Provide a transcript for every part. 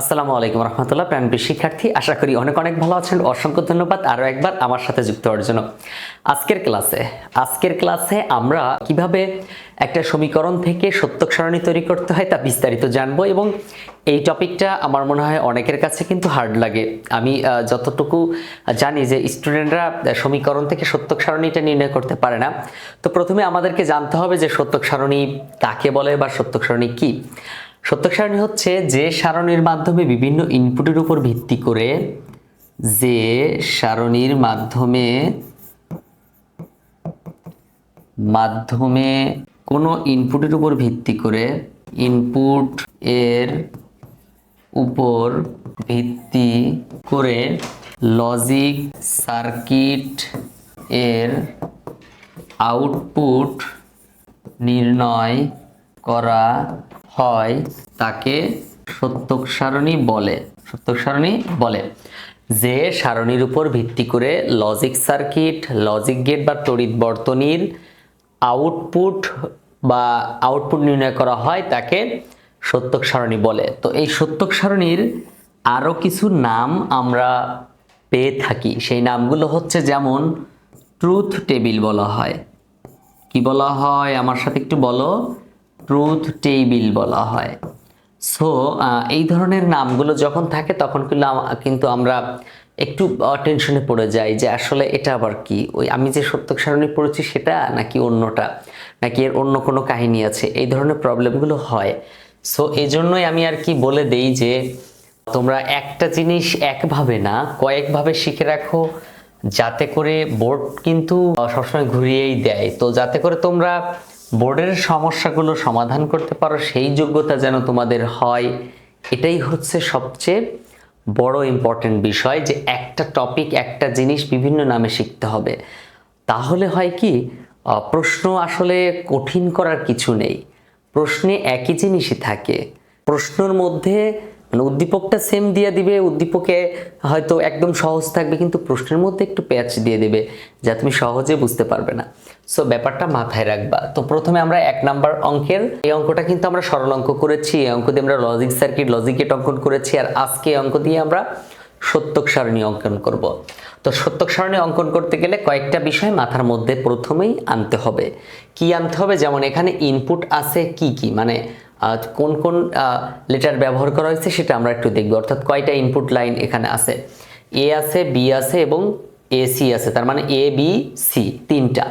আসসালামু আলাইকুম রহমতুল্লাহ, প্রাণপ্রিয় শিক্ষার্থী, আশা করি অনেক অনেক ভালো আছেন। অসংখ্য ধন্যবাদ আরও একবার আমার সাথে যুক্ত হওয়ার জন্য। আজকের ক্লাসে আজকের ক্লাসে আমরা কীভাবে একটা সমীকরণ থেকে সত্যক সারণী তৈরি করতে হয় তা বিস্তারিত জানব এবং এই টপিকটা আমার মনে হয় অনেকের কাছে কিন্তু হার্ড লাগে। আমি যতটুকু জানি যে স্টুডেন্টরা সমীকরণ থেকে সত্যক সারণীটা নির্ণয় করতে পারে না। তো প্রথমে আমাদেরকে জানতে হবে যে সত্যক সারণী কাকে বলে বা সত্যক সারণী কী। সত্যক সারণী হচ্ছে যে সারণীর মাধ্যমে বিভিন্ন ইনপুটের উপর ভিত্তি করে যে সারণীর মাধ্যমে মাধ্যমে কোনো ইনপুটের উপর ভিত্তি করে ইনপুট এর উপর ভিত্তি করে লজিক সার্কিট এর আউটপুট নির্ণয় করা হয় তাকে সত্যক সারণী বলে। সত্যক সারণী বলে। যে সারণীর উপর ভিত্তি করে লজিক সার্কিট লজিক গেট বা তড়িৎ বর্তনীর আউটপুট বা আউটপুট নির্ণয় করা হয় তাকে সত্যক সারণী বলে। তো এই সত্যক সারণীর আরও কিছু নাম আমরা পেয়ে থাকি। সেই নামগুলো হচ্ছে যেমন ট্রুথ টেবিল বলা হয়। কি বলা হয়? আমার সাথে একটু বলো। ট্রুথ টেবিল বলা হয়। সো এই ধরনের নামগুলো যখন থাকে, তখন কিন্তু আম- কিন্তু আমরা একটু টেনশনে পড়ে যাই যে আসলে এটা আবার কি? ওই আমি যে সত্যক সারণী পড়েছি সেটা নাকি অন্যটা? নাকি এর অন্য কোনো কাহিনী আছে? এই ধরনের প্রবলেমগুলো হয়। সো এই জন্যই আমি আর কি বলে দেই যে তোমরা একটা জিনিস একভাবে না, কয়েকভাবে শিখে রাখো, যাতে করে বোর্ড কিন্তু সবসময় ঘুরিয়েই দেয়। তো যাতে করে তোমরা বোর্ডের সমস্যাগুলো সমাধান করতে পারো, সেই যোগ্যতা যেন তোমাদের হয়। এটাই হচ্ছে সবচেয়ে বড় ইম্পর্টেন্ট বিষয় যে একটা টপিক একটা জিনিস বিভিন্ন নামে শিখতে হবে। তাহলে হয় কি প্রশ্ন আসলে কঠিন করার কিছু নেই। প্রশ্নে একই জিনিসই থাকে। প্রশ্নের মধ্যে মানে উদ্দীপকটা সেম দিয়ে দিবে, উদ্দীপকে হয়তো একদম সহজ থাকবে, কিন্তু প্রশ্নের মধ্যে একটু প্যাচ দিয়ে দেবে, যা তুমি সহজে বুঝতে পারবে না। সো ব্যাপারটা মাথায় রাখবা। তো প্রথমে আমরা এক নাম্বার অঙ্কের, এই অঙ্কটা কিন্তু আমরা সরল অঙ্ক করেছি। এই অঙ্ক দিয়ে আমরা লজিক সার্কিট লজিকেট অঙ্কন করেছি। আর আজকে অঙ্ক দিয়ে আমরা সত্যক সারণী অঙ্কন করব। তো সত্যক সারণী অঙ্কন করতে গেলে কয়েকটা বিষয় মাথার মধ্যে প্রথমেই আনতে হবে। কি আনতে হবে? যেমন এখানে ইনপুট আছে কি কি? মানে কোন কোন লেটার ব্যবহার করা হয়েছে সেটা আমরা একটু দেখব। অর্থাৎ কয়টা ইনপুট লাইন এখানে আছে? এ আছে বি আছে এবং এ সি আছে। তার মানে এ বি সি তিনটা।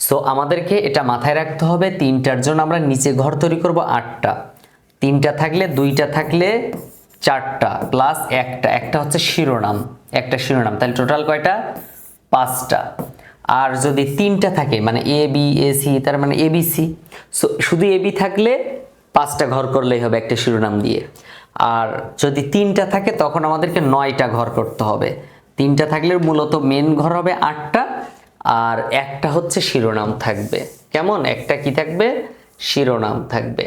সো আমাদেরকে এটা মাথায় রাখতে হবে, তিনটার জন্য আমরা নিচে ঘর তৈরি করব আটটা। তিনটা থাকলে, দুইটা থাকলে চারটা প্লাস একটা। একটা হচ্ছে শিরোনাম, একটা শিরোনাম। তাহলে টোটাল কয়টা? পাঁচটা। আর যদি তিনটা থাকে মানে এ বি এ সি তার মানে এ বি সি সো শুধু এ বি থাকলে পাঁচটা ঘর করলেই হবে একটা শিরোনাম দিয়ে। আর যদি তিনটা থাকে, তখন আমাদেরকে নয়টা ঘর করতে হবে। তিনটা থাকলে মূলত মেন ঘর হবে আটটা আর একটা হচ্ছে শিরোনাম থাকবে। কেমন? একটা কি থাকবে? শিরোনাম থাকবে।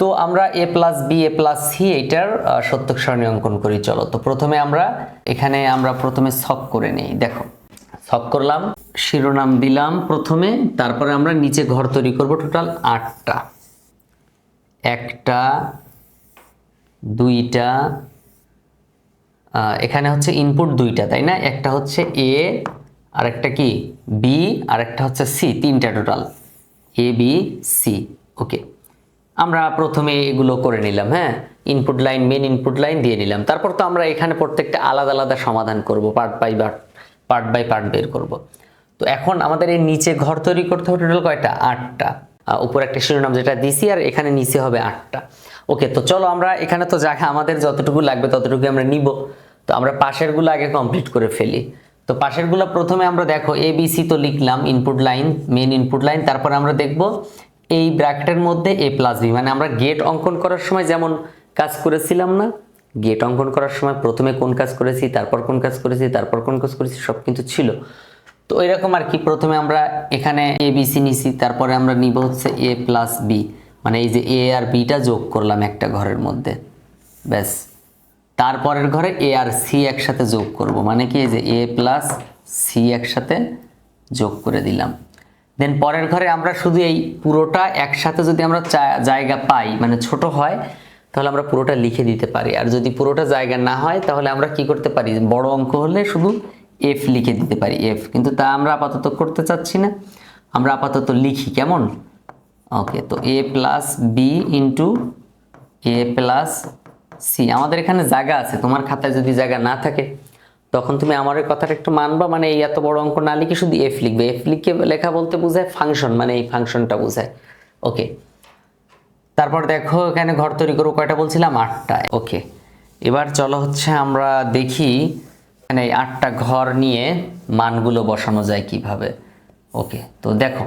তো আমরা A plus B A plus C এইটার সত্যক সারণী অঙ্কন করি, চলো। তো প্রথমে আমরা এখানে আমরা প্রথমে ছক করে নিই, দেখো। ছক করলাম, শিরোনাম দিলাম প্রথমে, তারপরে আমরা নিচে ঘর তৈরি করব টোটাল আটটা। একটা, দুইটা এখানে হচ্ছে ইনপুট দুইটা, তাই না? একটা হচ্ছে এ আর একটা কি? বি আর একটা হচ্ছে সি তিনটা total A B C okay আমরা প্রথমে এগুলো করে নিলাম হ্যাঁ? Input line main input line দিয়ে নিলাম। তারপর তো আমরা এখানে প্রত্যেকটা আলাদা আলাদা সমাধান করব part by part part by part বের করব। তো এখন আমাদের এই নিচে ঘর তৈরি করতে হবে টোটাল কয়টা? আটটা। উপর একটা শিরোনাম যেটা দিছি, আর এখানে নিচে হবে আটটা। ওকে তো চলো আমরা এখানে তো জায়গা আমাদের যতটুকু লাগবে ততটুকু আমরা নিব। তো আমরা পাশেরগুলো আগে কমপ্লিট করে ফেলি। তো পাশেরগুলো প্রথমে আমরা দেখো এ বি সি তো লিখলাম input line main input line তারপর আমরা দেখব এই ব্র্যাকেটের মধ্যে এ প্লাস বি মানে আমরা গেট অঙ্কন করার সময় যেমন কাজ করেছিলাম না গেট অঙ্কন করার সময় প্রথমে কোন কাজ করেছি, তারপর কোন কাজ করেছি, তারপর কোন কাজ করেছি, সব কিন্তু ছিল। তো এরকম আর কি, প্রথমে আমরা এখানে এ বি সি নিছি, তারপরে আমরা নিব হচ্ছে এ প্লাস বি মানে এই যে এ আর বিটা যোগ করলাম একটা ঘরের মধ্যে, ব্যাস। তারপরের ঘরে এ আর সি একসাথে যোগ করব। মানে কি? যে এ প্লাস সি একসাথে যোগ করে দিলাম। দেন পরের ঘরে আমরা শুধু এই পুরোটা একসাথে যদি আমরা জায়গা পাই মানে ছোট হয়, তাহলে আমরা পুরোটা লিখে দিতে পারি। আর যদি পুরোটা জায়গা না হয়, তাহলে আমরা কি করতে পারি? বড় অঙ্ক হলে শুধু এফ লিখে দিতে পারি এফ কিন্তু তা আমরা আপাতত করতে চাচ্ছি না। আমরা আপাতত লিখি, কেমন? ওকে তো A plus B into A plus C আমাদের এখানে জায়গা আছে। তোমার খাতায় যদি জায়গা না থাকে, তখন তুমি আমার এই কথাটা একটু মানবা। মানে এই এত বড় অঙ্ক না লিখে শুধু এফ লিখবে। এফ লিখে লেখা বলতে বোঝায় ফাংশন মানে এই ফাংশনটা বোঝায়। ওকে তারপর দেখো, এখানে ঘর তৈরি করব কয়টা বলছিলাম? আটটা। ওকে এবার চলো হচ্ছে আমরা দেখি এই আটটা ঘর নিয়ে মানগুলো বসানো যায় কীভাবে। ওকে তো দেখো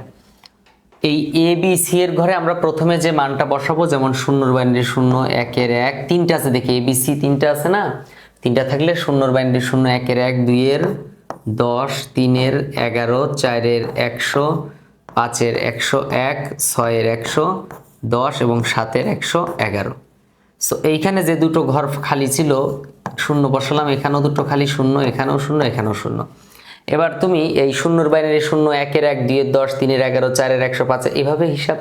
এই এ বি সি এর ঘরে আমরা প্রথমে যে মানটা বসাবো, যেমন শূন্যর বাইন্ডি শূন্য, একের এক, তিনটা আছে দেখি এ বি সি তিনটা আছে না? তিনটা থাকলে শূন্যর বাইন্ডি শূন্য, একের এক, দুইয়ের দশ, তিনের এগারো, চারের একশো, পাঁচের একশো এক, ছয়ের একশো, দশ এবং সাতের একশো এগারো। সো এইখানে যে দুটো ঘর খালি ছিল, শূন্য বসালাম, এখানেও দুটো খালি শূন্য, এখানেও শূন্য এখানেও শূন্য। এবার তুমি এই শূন্যর বাইরে শূন্য একের এক, দুইয়ের দশ, তিনের এগারো, চারের একশো পাঁচে, এভাবে হিসাব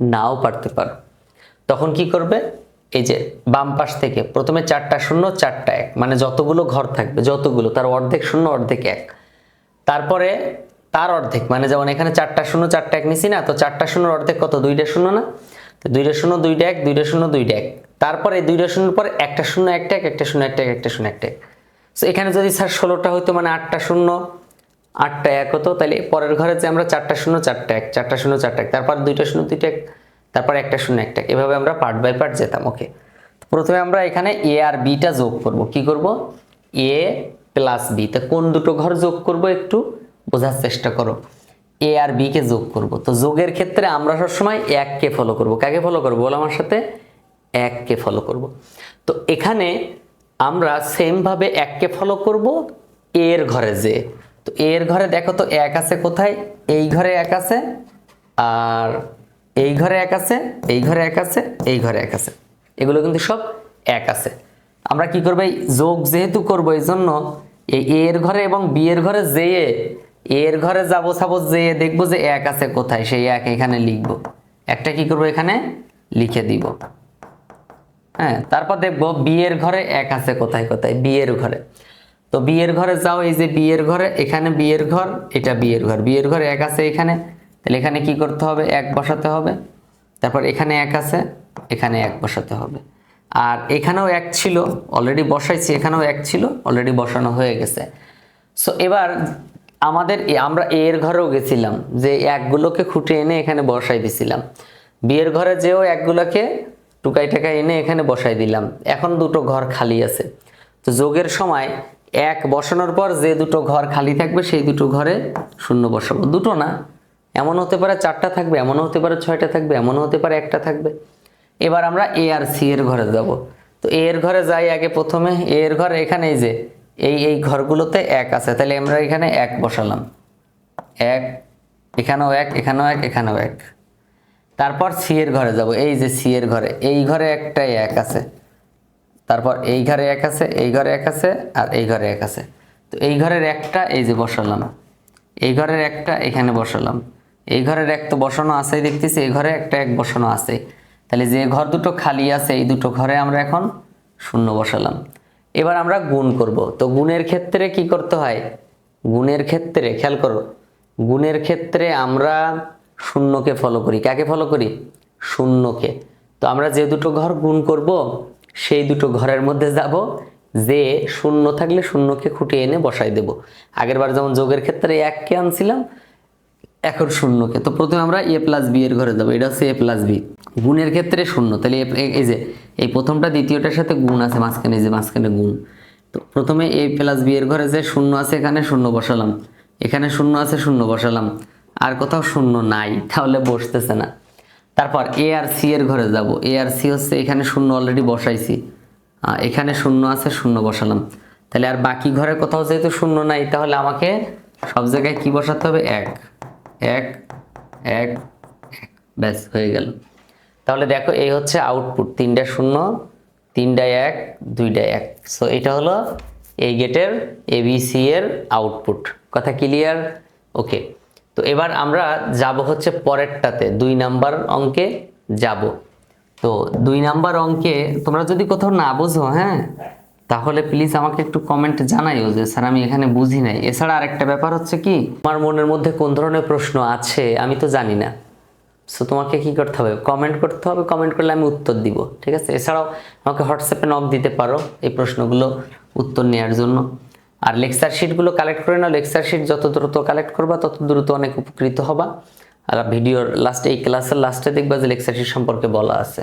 নাও পারতে পারো। তখন কি করবে? এই যে বাম পাশ থেকে প্রথমে চারটা শূন্য, চারটা এক মানে যতগুলো ঘর থাকবে, যতগুলো, তার অর্ধেক শূন্য, অর্ধেক এক। তারপরে তার অর্ধেক মানে যেমন এখানে চারটা শূন্য, চারটা এক নিছি না, তো চারটা শূন্যর অর্ধেক কত? দুইটা শূন্য না? তো দুইটা শূন্য, দুইটা এক, দুইটা শূন্য, দুইটা এক। তারপরে দুইটা শূন্যর পরে একটা শূন্য, একটা এক, একটা শূন্য, একটা এক, একটা শূন্য, একটা এক। সো এখানে যদি স্যার ষোলোটা হইতো মানে আটটা শূন্য, আটটা এক হতো, তাহলে পরের ঘরে যে আমরা চারটা শূন্য, চারটা এক, চারটা শূন্য, চারটা এক, তারপর দুইটা শূন্য, দুইটা এক, তারপর একটা শূন্য, একটা এক। এভাবে আমরা পার্ট বাই পার্ট যেতাম ওকে প্রথমে আমরা এখানে এ আর বিটা যোগ করব। কি করব? এ প্লাস বি তা কোন দুটো ঘর যোগ করব একটু বোঝার চেষ্টা করো। এ আর বি কে যোগ করব। তো যোগের ক্ষেত্রে আমরা সবসময় এককে ফলো করব। কাকে ফলো করব? বলো আমার সাথে, এককে ফলো করব। তো এখানে আমরা সেমভাবে এককে ফলো করব, এর ঘরে যে। তো এর ঘরে দেখো তো এক আছে কোথায়? এই ঘরে এক আছে, আর এই ঘরে এক আছে, এই ঘরে এক আছে, এই ঘরে এক আছে। এগুলো কিন্তু সব এক আছে। আমরা কি করব? এই যোগ যেহেতু করব, এই জন্য এই এর ঘরে এবং বি এর ঘরে যেয়ে এর ঘরে যাব সাপোজ যেয়ে দেখব যে এক আছে কোথায়, সেই এক এখানে লিখব। একটা কি করব এখানে? লিখে দিব। হ্যাঁ তারপর দেখব বিয়ের ঘরে এক আছে কোথায় কোথায়? বিয়ের ঘরে। তো বিয়ের ঘরে যাও, এই যে বিয়ের ঘরে, এখানে বিয়ের ঘর, এটা বিয়ের ঘর। বিয়ের ঘরে এক আছে এখানে, তাহলে এখানে কি করতে হবে? এক বসাতে হবে। তারপর এখানে এক আছে, এখানে এক বসাতে হবে। আর এখানেও এক ছিল অলরেডি বসাইছি, এখানেও এক ছিল অলরেডি বসানো হয়ে গেছে। সো এবার আমাদের আমরা এর ঘরেও গেছিলাম, যে একগুলোকে খুঁটে এনে এখানে বসাই দিছিলাম। বিয়ের ঘরে যেও একগুলোকে টুকাই টাকাই এনে এখানে বসাই দিলাম। এখন দুটো ঘর খালি আছে। তো যোগের সময় এক বসানোর পর যে দুটো ঘর খালি থাকবে, সেই দুটো ঘরে শূন্য বসাবো। দুটো না, এমন হতে পারে চারটা থাকবে, এমনও হতে পারে ছয়টা থাকবে, এমনও হতে পারে একটা থাকবে। এবার আমরা এ আর সি এর ঘরে যাব। তো এ এর ঘরে যাই আগে প্রথমে। এ এর ঘরে এখানেই যে, এই এই ঘরগুলোতে এক আছে। তাহলে আমরা এখানে এক বসালাম। এক, এখানেও এক এখানেও এক এখানেও এক। তারপর সি এর ঘরে যাব। এই যে সি এর ঘরে, এই ঘরে একটাই এক আছে। তারপর এই ঘরে এক আছে, এই ঘরে এক আছে, আর এই ঘরে এক আছে। তো এই ঘরের একটা, এই যে বসালাম। এই ঘরের একটা, এখানে বসালাম। এই ঘরের এক তো বসানো আছেই দেখতেছি, এই ঘরে একটা এক বসানো আছে। তাহলে যে ঘর দুটো খালি আছে, এই দুটো ঘরে আমরা এখন শূন্য বসালাম। এবার আমরা গুণ করব। তো গুণের ক্ষেত্রে কি করতে হয়? গুণের ক্ষেত্রে, খেয়াল করো, গুণের ক্ষেত্রে আমরা শূন্যকে ফলো করি। কাকে ফলো করি? শূন্যকে। তো আমরা যে দুটো ঘর গুণ করব, সেই দুটো ঘরের মধ্যে যাব, যে শূন্য থাকলে শূন্যকে খুঁটিয়ে এনে বসাই দেব। আগেরবার যেমন যোগের ক্ষেত্রে এককে আনছিলাম, এখন শূন্যকে। তো প্রথমে আমরা এ প্লাস বি এর ঘরে যাব। এটা হচ্ছে এ প্লাস বি গুণের ক্ষেত্রে শূন্য। তাহলে এই যে, এই প্রথমটা দ্বিতীয়টার সাথে গুণ আছে, মাঝখানে যে মাঝখানে গুণ। তো প্রথমে এ প্লাস বি এর ঘরে যে শূন্য আছে, এখানে শূন্য বসালাম। এখানে শূন্য আছে, শূন্য বসালাম। আর কোথাও শূন্য নাই, তাহলে বসতেছে না। তারপর এ আর সি এর ঘরে যাব। এ আর সি হচ্ছে এখানে শূন্য অলরেডি বসাইছি। এখানে শূন্য আছে, শূন্য বসালাম। তাহলে আর বাকি ঘরে কোথাও যেহেতু শূন্য নাই, তাহলে আমাকে সব জায়গায় কি বসাতে হবে? এক। এক এক ব্যাস, হয়ে গেল। তাহলে দেখো, এই হচ্ছে আউটপুট তিনটা শূন্য, তিনটা এক, দুইটা এক। সো এটা হলো এই গেটের এবিসি এর আউটপুট কথা ক্লিয়ার ওকে তো এবার আমরা যাব হচ্ছে পরেরটাতে, দুই নাম্বার অঙ্কে যাব। তো দুই নাম্বার অঙ্কে তোমরা যদি কোথাও না বুঝো হ্যাঁ তাহলে প্লিজ আমাকে একটু কমেন্ট জানাইও যে, স্যার, আমি এখানে বুঝি নাই। এছাড়া আরেকটা ব্যাপার হচ্ছে কি আমার মনের মধ্যে কোন ধরনের প্রশ্ন আছে আমি তো জানি না। সো তোমাকে কি করতে হবে? কমেন্ট করতে হবে কমেন্ট করলে আমি উত্তর দিব, ঠিক আছে? এছাড়াও আমাকে হোয়াটসঅ্যাপে নক দিতে পারো এই প্রশ্নগুলো উত্তর নেওয়ার জন্য। আর লেকচার শিটগুলো কালেক্ট করে নাও। লেকচার শিট যত দ্রুত কালেক্ট করবা, তত দ্রুত অনেক উপকৃত হবা। আর ভিডিওর লাস্টে এই ক্লাসের লাস্টে দেখবা যে লেকচার শিট সম্পর্কে বলা আছে।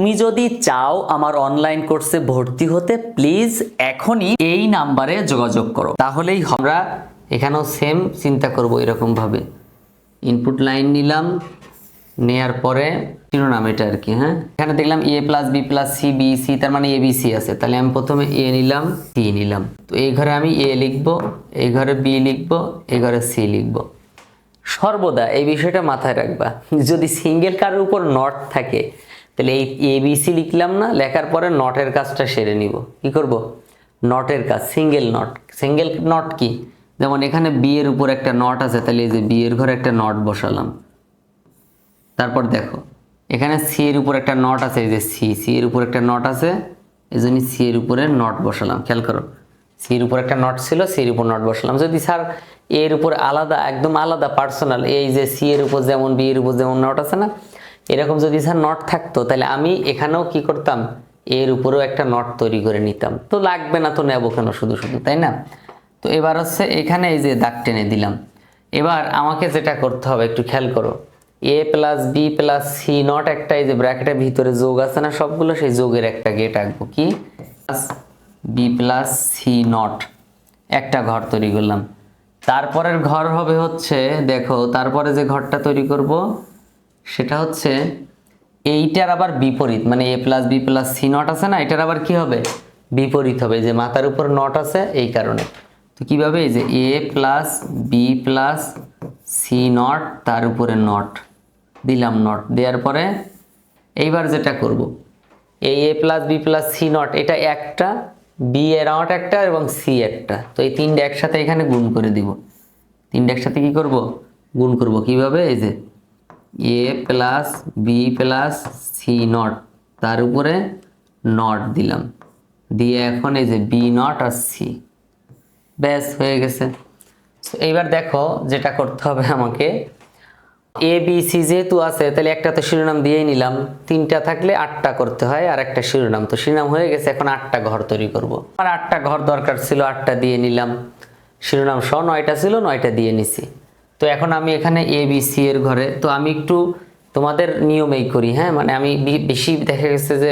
যদি চাও আমার অনলাইন কোর্সে ভর্তি হতে প্লিজ এখনই এই নাম্বারে যোগাযোগ করো। তাহলেই আমরা এখানেও সেম চিন্তা করব এরকম ভাবে ইনপুট লাইন নিলাম, নেয়ার পরে শিরোনাম এটা আর কি হ্যাঁ? এখানে দেখলাম A plus B plus C B C তার মানে এ বি সি আছে। তাহলে আমি প্রথমে এ নিলাম সি নিলাম। তো এই ঘরে আমি এ লিখব, এই ঘরে বি লিখব, এই ঘরে সি লিখব। সর্বদা এই বিষয়টা মাথায় রাখবা। যদি সিঙ্গেল কারের উপর নট থাকে তাহলে এই এবিসি লিখলাম না, লেখার পরে নটের কাজটা সেরে নিব। কি করব? নটের কাজ সিঙ্গেল নট সিঙ্গেল নট কি? যেমন এখানে বি এর উপর একটা নট আছে, তাহলে এই যে বি এর ঘরে একটা নট বসালাম। তারপর দেখো, এখানে সি এর উপর একটা নট আছে, এই যে সি সি এর উপর একটা নট আছে, এই জন্য সি এর উপরে নট বসালাম। খেয়াল করো সি এর উপর একটা নট ছিল সি এর উপর নট বসালাম। যদি স্যার এর উপর আলাদা, একদম আলাদা পার্সোনাল এই যে সি এর উপর যেমন বি এর উপর যেমন নট আছে না এরকম যদি স্যার নট থাকতো, তাহলে আমি এখানেও কি করতাম? এর উপরেও একটা নট তৈরি করে নিতাম। তো লাগবে না তো নেব কেন শুধু শুধু, তাই না? তো এবার হচ্ছে এখানে এই যে দাগ টেনে দিলাম। এবার আমাকে যেটা করতে হবে, একটু খেয়াল করো। A plus B plus C not একটা, এই যে ব্র্যাকেটের ভিতরে যোগ আছে না সবগুলো, সেই যোগের একটা গেট আঁকবো কি? Plus B plus C not একটা ঘর তৈরি করলাম। তারপরের ঘর হবে হচ্ছে, দেখো, তারপরে যে ঘরটা তৈরি করব সেটা হচ্ছে এইটার আবার বিপরীত মানে A plus B plus C not আছে না, এটার আবার কি হবে? বিপরীত হবে, যে মাথার উপর নট আছে এই কারণে। তো কীভাবে এই যে A plus B plus C not তার উপরে নট দিলাম নট দেওয়ার পরে এইবার যেটা করব, এই A plus B plus C not এটা একটা বি এর নট একটা এবং সি একটা, তো এই তিনটে একসাথে এখানে গুণ করে দিব। তিনটে একসাথে কি করব? গুণ করব। কীভাবে? এই যে A plus B plus C not তার উপরে নট দিলাম। দিয়ে এখন এই যে বি নট আর সি ব্যাস, হয়ে গেছে। এইবার দেখো যেটা করতে হবে আমাকে। এ বি সি যেহেতু আছে, তাহলে একটা তো শিরোনাম দিয়েই নিলাম। তিনটা থাকলে আটটা করতে হয়, আর একটা শিরোনাম। তো শিরোনাম হয়ে গেছে, এখন আটটা ঘর তৈরি করব। আর আটটা ঘর দরকার ছিল, আটটা দিয়ে নিলাম। শিরোনাম সহ নয়টা ছিল, নয়টা দিয়ে নিছি। তো এখন আমি এখানে এ বি সি এর ঘরে। তো আমি একটু তোমাদের নিয়মেই করি হ্যাঁ? মানে আমি বেশি দেখা গেছে যে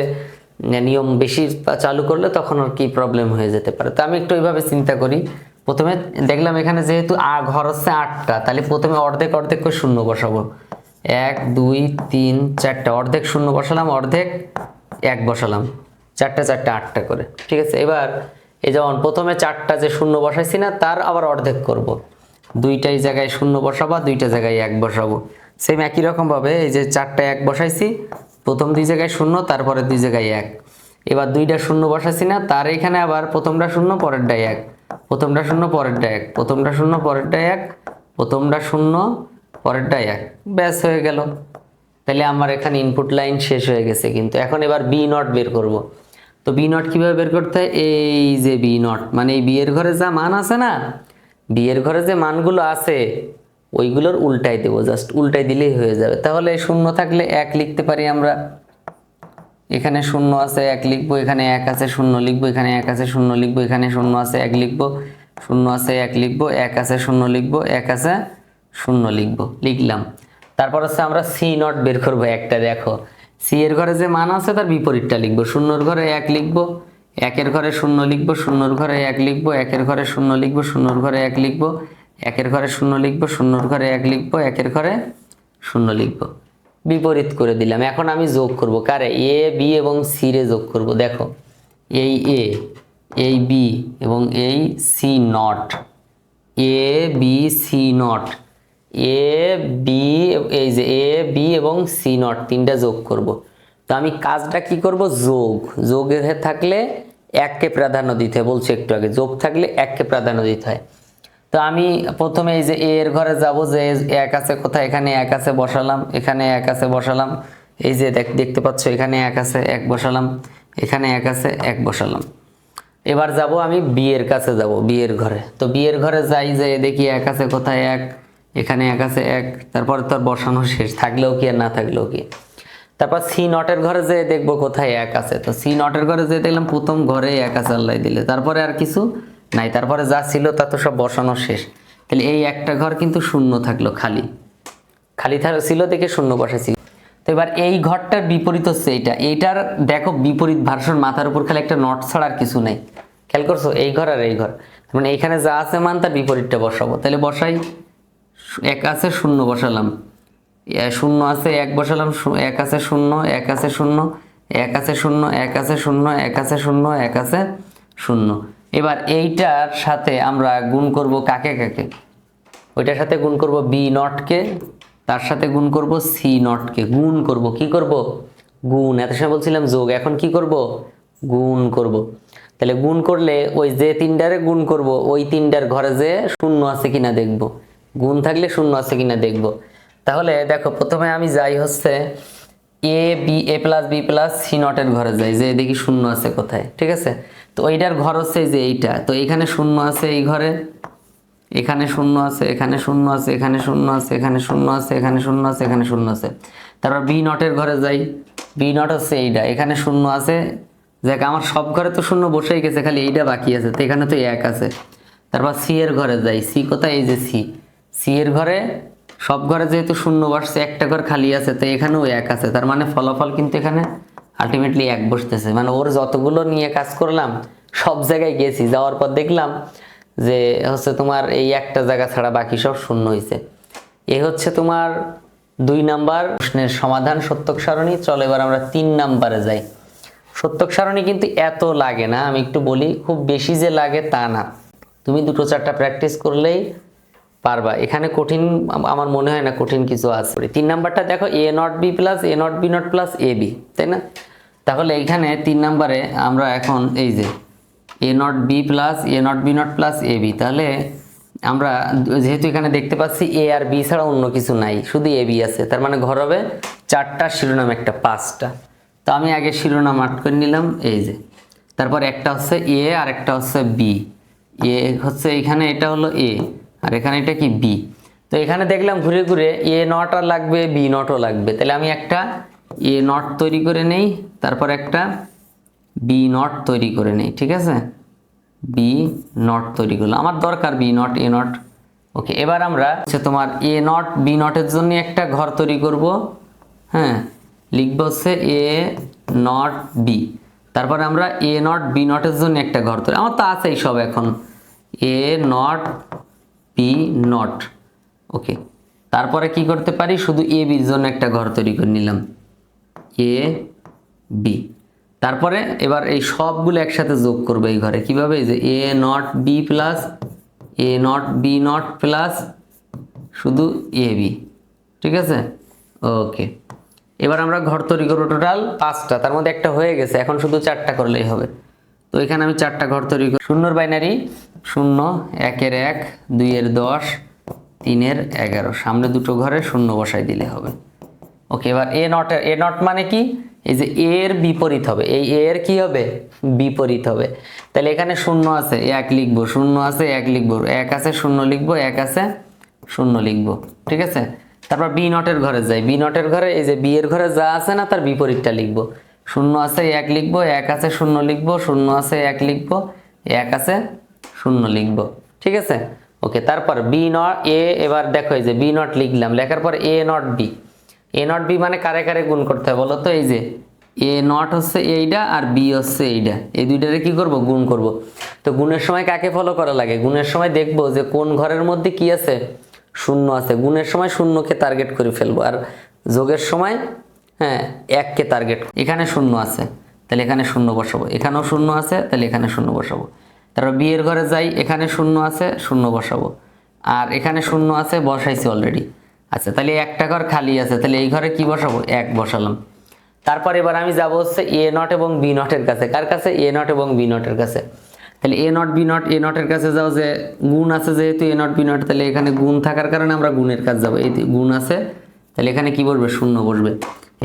নিয়ম বেশি চালু করলে তখন আর কি প্রবলেম হয়ে যেতে পারে। তো আমি একটু ওইভাবে চিন্তা করি। প্রথমে দেখলাম এখানে যেহেতু ঘর হচ্ছে আটটা, তাহলে প্রথমে অর্ধেক অর্ধেক করে শূন্য বসাবো। এক, দুই, তিন, চারটা, অর্ধেক শূন্য বসালাম, অর্ধেক এক বসালাম। চারটা চারটা, আটটা করে। ঠিক আছে? এবার এই যেমন প্রথমে চারটা যে শূন্য বসাইছি না, তার আবার অর্ধেক করব। দুইটাই জায়গায় শূন্য বসাবো, দুইটা জায়গায় এক বসাবো। সেম একই রকমভাবে এই যে চারটা এক বসাইছি, প্রথম দুই জায়গায় শূন্য তারপরে দুই জায়গায় এক। এবার দুইটা শূন্য বসাচ্ছি না, তার এখানে আবার প্রথমটা শূন্য, পরেরটাই এক। প্রথমটা শূন্য পরেরটা এক। প্রথমটা শূন্য পরেরটা এক। প্রথমটা শূন্য পরেরটা এক। ব্যাস, হয়ে গেল। তাহলে আমার এখানে ইনপুট লাইন শেষ হয়ে গেছে, কিন্তু এখন এবার বি নট বের করব। তো বি নট কীভাবে বের করতে হয়? এই যে বি নট মানে এই বিয়ের ঘরে যা মান আছে না বিয়ের ঘরে যে মানগুলো আছে, ওইগুলোর উল্টাই দেবো জাস্ট উল্টাই দিলেই হয়ে যাবে। তাহলে শূন্য থাকলে এক লিখতে পারি আমরা। এখানে শূন্য আছে, এক লিখব, এখানে এক আছে, শূন্য লিখব, এখানে এক আছে, শূন্য লিখব, এখানে শূন্য আছে, এক লিখব। শূন্য আছে, এক লিখব, এক আছে, শূন্য লিখব, এক আছে, শূন্য লিখব। লিখলাম। তারপর হচ্ছে আমরা সি নট বের করব একটা, দেখো। সি এর ঘরে যে মান আছে, তার বিপরীতটা লিখব। শূন্যর ঘরে এক লিখব। একের ঘরে শূন্য লিখব, শূন্যর ঘরে এক লিখব, একের ঘরে শূন্য লিখব, শূন্যর ঘরে এক লিখব, একের ঘরে শূন্য লিখব, শূন্যর ঘরে এক লিখব, একের ঘরে শূন্য লিখব। বিপরীত করে দিলাম। এখন আমি যোগ করব। কারে? এ, বি এবং সি রে যোগ করব। দেখো, এই এ, এই বি এবং এই C not. A, B, C not. A, B, এই যে এ, বি এবং সি নট তিনটা যোগ করব। তো আমি কাজটা কি করব? যোগ। যোগে থাকলে এককে প্রাধান্য দিতে হয়। বলছি একটু আগে, যোগ থাকলে এককে প্রাধান্য দিতে হয়। তো আমি প্রথমে এই যে এর ঘরে যাব, যে এক আছে কোথায়? এখানে এক আছে, বসালাম। এখানে এক আছে, বসালাম। এই যে দেখ, দেখতে পাচ্ছ, এখানে এক আছে, এক বসালাম। এখানে এক আছে, এক বসালাম। এবার যাব আমি বিয়ের কাছে যাব বিয়ের ঘরে। তো বিয়ের ঘরে যাই, যে দেখি এক আছে কোথায়? এক। এখানে এক আছে, এক। তারপরে তোর বসানো শেষ, থাকলেও কি আর না থাকলেও কি? তারপর সি নটের ঘরে যে দেখব কোথায় এক আছে। তো সি নটের ঘরে যে দেখলাম প্রথম ঘরে এক আছে আল্লাহ দিলে। তারপরে আর কিছু নাই। তারপরে যা ছিল তা তো সব বসানো শেষ। তাহলে এই একটা ঘর কিন্তু শূন্য থাকল খালি। খালি থাক- ছিল দেখে শূন্য বসাইছি। তো এবার এই ঘরটার বিপরীত হচ্ছে এইটা। এইটার দেখো বিপরীত ভার্সন মাথার উপর খালি একটা নট ছাড়া আর কিছু নেই। খেয়াল করছ? এই ঘর আর এই ঘর। মানে এইখানে যা আছে মান তার বিপরীতটা বসাবো। তাহলে বসাই, এক আছে শূন্য বসালাম। শূন্য আছে, এক বসালাম এক আছে শূন্য, এক আছে শূন্য, এক আছে শূন্য, এক আছে শূন্য, এক আছে শূন্য, এক আছে শূন্য। এবার এইটার সাথে আমরা গুণ করব কাকে কাকে? ওইটার সাথে গুণ করব বি নটকে তার সাথে গুণ করব সি নটকে গুণ করব, কি করব? গুণ, এত সময় বলছিলাম যোগ, এখন কি করব? গুণ করব। তাহলে গুণ করলে ওই যে তিনটারে গুণ করব, ওই তিনটার ঘরে যে শূন্য আছে কিনা দেখব। গুণ থাকলে শূন্য আছে কিনা দেখব। তাহলে দেখো, প্রথমে আমি যাই হচ্ছে A B A plus B plus C নটের ঘরে যাই, যে দেখি শূন্য আছে কোথায়, ঠিক আছে? তো ওইটার ঘর হচ্ছে যে এইটা, তো এখানে শূন্য আছে এই ঘরে, এখানে শূন্য আছে, এখানে শূন্য আছে, এখানে শূন্য আছে, এখানে শূন্য আছে, এখানে শূন্য আছে, এখানে শূন্য আছে। তারপর বি নটের ঘরে যাই বি নট হচ্ছে এইটা, এখানে শূন্য আছে দেখ আমার সব ঘরে তো শূন্য বসেই গেছে, খালি এইটা বাকি আছে, তো এখানে তো এক আছে। তারপর সি এর ঘরে যাই সি কোথায়? এই যে সি সি এর ঘরে সব ঘরে যেহেতু শূন্য বসছে, একটা ঘর খালি আছে, তো এখানেও এক আছে। তার মানে ফলাফল কিন্তু এখানে আলটিমেটলি এক বসতেছে। মানে ওর যতগুলো নিয়ে কাজ করলাম, সব জায়গায় গেছি। যাওয়ার পর দেখলাম যে হচ্ছে তোমার এই একটা জায়গা ছাড়া বাকি সব শূন্য হয়েছে এ হচ্ছে তোমার দুই নাম্বার প্রশ্নের সমাধান সত্যক সারণী। চলো এবার আমরা তিন নাম্বারে যাই। সত্যক সারণী কিন্তু এত লাগে না, আমি একটু বলি, খুব বেশি যে লাগে তা না। তুমি দুটো চারটা প্র্যাকটিস করলেই পারবা। এখানে কঠিন আমার মনে হয় না কঠিন কিছু আছে। তিন নাম্বারটা দেখো A not B plus A not B not plus A B তাই না? তাহলে এখানে তিন নাম্বারে আমরা এখন এই যে A not B plus A not B not plus A B তাহলে আমরা যেহেতু এখানে দেখতে পাচ্ছি এ আর বি ছাড়া অন্য কিছু নাই, শুধু এ বি আছে, তার মানে ঘর হবে চারটা, শিরোনাম একটা, পাঁচটা। তো আমি আগে শিরোনাম আট করে নিলাম, এই যে। তারপর একটা হচ্ছে এ আর একটা হচ্ছে বি এ হচ্ছে এখানে, এটা হলো এ আর এখানে এটা কি বি তো এখানে দেখলাম ঘুরে ঘুরে এ নট আর লাগবে বি নটও লাগবে। তাহলে আমি একটা এ নট তৈরি করে নেই, তারপর একটা বি নট তৈরি করে নেই, ঠিক আছে? বি নট তৈরি করল আমার দরকার B not A not okay এবার আমরা হচ্ছে তোমার এ নট বি নটের জন্য একটা ঘর তৈরি করব। হ্যাঁ লিখব হচ্ছে এ নট বি তারপরে আমরা এ নট বি নটের জন্য একটা ঘর তৈরি আমার তো আছেই সব এখন। A not B not, okay? তারপরে কি করতে পারি? শুধু এ বির জন্য একটা ঘর তৈরি করে নিলাম। A, B. তারপরে এবার এই সবগুলো একসাথে যোগ করবে এই ঘরে। কীভাবে? যে A not B plus, A not B not plus, শুধু এ বি। ঠিক আছে? ওকে। এবার আমরা ঘর তৈরি করব টোটাল পাঁচটা। তার মধ্যে একটা হয়ে গেছে। এখন শুধু চারটা করলেই হবে। তো এখানে আমি চারটা ঘর তৈরি করি শূন্যর বাইনারি শূন্য, একের এক, দুইয়ের দশ, তিনের এগারো। সামনে দুটো ঘরে শূন্য বসাই দিলে হবে। ওকে, এবার এ নট এ নট মানে কি? এই যে এ এর বিপরীত হবে। এই এ এর কি হবে? বিপরীত হবে। তাহলে এখানে শূন্য আছে। এক লিখব, শূন্য আছে, এক লিখব। এক আছে, শূন্য লিখব, এক আছে, শূন্য লিখব। ঠিক আছে? তারপর বি নটের ঘরে যাই। বি নটের ঘরে, এই যে বি এর ঘরে যা আছে না, তার বিপরীতটা লিখব। শূন্য আছে, এক লিখব, এক আছে, শূন্য লিখব, শূন্য আছে, এক লিখব, এক আছে শূন্য লিখব। ঠিক আছে? ওকে, তারপর বি নট এ এবার দেখো এই যে বি নট লিখলাম। লেখার পর A not B A not B মানে কারে কারে গুণ করতে হবে বলো তো? এই যে এ নট হচ্ছে এইটা আর বি হচ্ছে এইটা এই দুইটারে কি করব? গুণ করব। তো গুণের সময় কাকে ফলো করা লাগে? গুণের সময় দেখব যে কোন ঘরের মধ্যে কি আছে? শূন্য আছে। গুণের সময় শূন্যকে টার্গেট করে ফেলব। আর যোগের সময় হ্যাঁ এককে টার্গেট এখানে শূন্য আছে। তাহলে এখানে শূন্য বসাবো। এখানেও শূন্য আছে, তাহলে এখানে শূন্য বসাবো। তারপর বিয়ের ঘরে যাই, এখানে শূন্য আছে, শূন্য বসাবো। আর এখানে শূন্য আছে, বসাইছি অলরেডি আচ্ছা তাহলে একটা ঘর খালি আছে, তাহলে এই ঘরে কি বসাবো? এক, বসালাম। তারপর এবার আমি যাব হচ্ছে এ নট এবং বি নটের কাছে। কার কাছে? এ নট এবং বি নটের কাছে। তাহলে A not B not A নটের কাছে যাও যে গুণ আছে যেহেতু এ নট বি নট তাহলে এখানে গুণ থাকার কারণে আমরা গুণের কাছে যাব। এই গুণ আছে, তাহলে এখানে কি বসবে? শূন্য বসবে।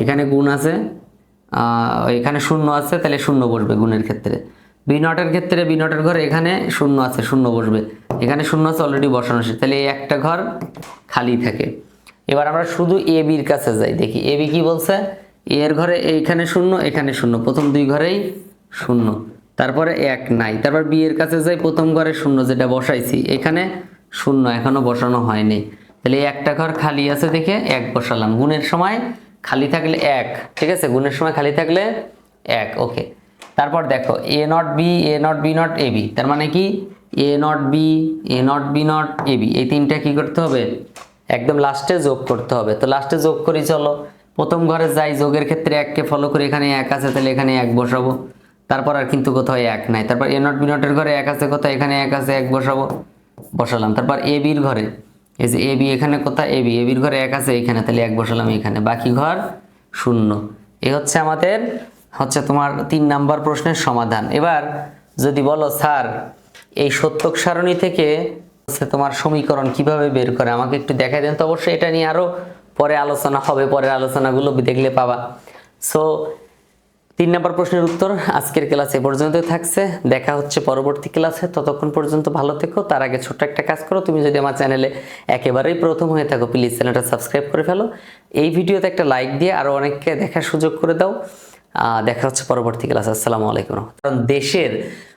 এখানে গুণ আছে এখানে শূন্য আছে, তাহলে শূন্য বসবে গুণের ক্ষেত্রে। বি নটের ক্ষেত্রে বি নটের ঘর এখানে শূন্য আছে, শূন্য বসবে। এখানে শূন্য আছে অলরেডি বসানো আছে। তাহলে এই একটা ঘর খালি থাকে। এবার আমরা শুধু এ বির কাছে যাই, দেখি। এ বি কি বলছে? এর ঘরে এইখানে শূন্য, এখানে শূন্য। প্রথম দুই ঘরেই শূন্য। তারপরে এক নাই। তারপর বি এর কাছে যাই, প্রথম ঘরে শূন্য, যেটা বসাইছি, এখানে শূন্য, এখনও বসানো হয়নি। তাহলে একটা ঘর খালি আছে দেখে এক বসালাম। গুণের সময় খালি থাকলে এক। ঠিক আছে? গুণের সময় খালি থাকলে এক। ওকে। তারপর দেখো A not B A not B not A B তার মানে কি? A not B A not B not A B এই তিনটা কি করতে হবে? একদম লাস্টে যোগ করতে হবে। তো লাস্টে যোগ করি, চলো। প্রথম ঘরে যাই, যোগের ক্ষেত্রে এককে ফলো করে, এখানে এক আছে, তাহলে এখানে এক বসাবো। তারপর আর কিন্তু কোথাও এক নাই। তারপর এ নট বি নটের ঘরে এক আছে কোথায় এখানে এক আছে, এক বসাবো। বসালাম। তারপর এ বির ঘরে, এই যে এ বি এখানে কোথায়? এ বি এ বির ঘরে এক আছে, এখানে, তাহলে এক বসালাম এখানে। বাকি ঘর শূন্য। এ হচ্ছে আমাদের হচ্ছে তোমার তিন নাম্বার প্রশ্নের সমাধান। এবার যদি বলো, স্যার, এই সত্যক সারণী থেকে হচ্ছে তোমার সমীকরণ কীভাবে বের করে? আমাকে একটু দেখাই দেন তো, অবশ্যই এটা নিয়ে আরও পরে আলোচনা হবে, পরের আলোচনাগুলো দেখলে পাবা। সো তিন নম্বর প্রশ্নের উত্তর আজকের ক্লাস পর্যন্ত থাকছে। দেখা হচ্ছে পরবর্তী ক্লাসে। ততক্ষণ পর্যন্ত ভালো থেকো। তার আগে ছোট্ট একটা কাজ করো। তুমি যদি আমার চ্যানেলে একেবারেই প্রথম হয়ে থাকো, প্লিজ চ্যানেলটা সাবস্ক্রাইব করে ফেলো। এই ভিডিওতে একটা লাইক দিয়ে আরও অনেককে দেখার সুযোগ করে দাও। দেখা হচ্ছে পরবর্তী ক্লাস। আসসালামু আলাইকুম কারণ দেশের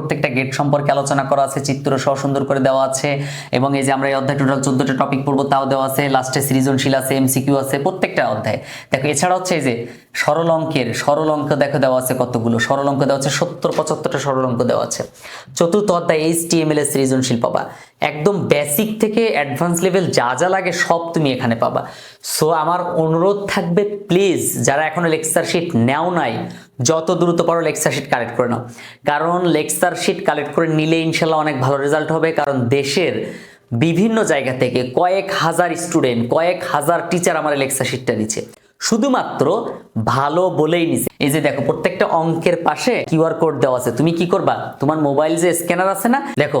প্রত্যেকটা গেট সম্পর্কে আলোচনা করা আছে, চিত্র সহ সুন্দর করে দেওয়া আছে, এবং এই যে আমরা এই অধ্যায় টোটাল চোদ্দটা টপিক পড়ব, তাও দেওয়া আছে লাস্টে সৃজনশীল আছে এমসিকিউ আছে, প্রত্যেকটা অধ্যায়। দেখো, এছাড়া হচ্ছে এই যে সরল অঙ্কের, সরল অঙ্ক দেখো দেওয়া আছে কতগুলো, সরল অঙ্ক দেওয়া আছে সত্তর, পঁচাত্তরটা সরল অঙ্ক দেওয়া আছে। চতুর্থ অধ্যায় এইচ টি এম এল এর সৃজনশীল পাবা। একদম বেসিক থেকে অ্যাডভান্স লেভেল যা যা লাগে সব তুমি এখানে পাবা। সো আমার অনুরোধ থাকবে প্লিজ যারা এখনও লেকচার শিট নেও নাই, যত দ্রুত পারো লেকচার শিট কালেক্ট করে নাও। কারণ লেকচার শিট কালেক্ট করে নিলে ইনশাল্লাহ অনেক ভালো রেজাল্ট হবে, কারণ দেশের বিভিন্ন জায়গা থেকে কয়েক হাজার স্টুডেন্ট কয়েক হাজার টিচার আমার লেকচার শিটটা নিচ্ছে। শুধুমাত্র ভালো বলেই নিছে। এই যে দেখো, প্রত্যেকটা অঙ্কের পাশে কিউআর কোড দেওয়া আছে। তুমি কি করবা? তোমার মোবাইল যে স্ক্যানার আছে না? দেখো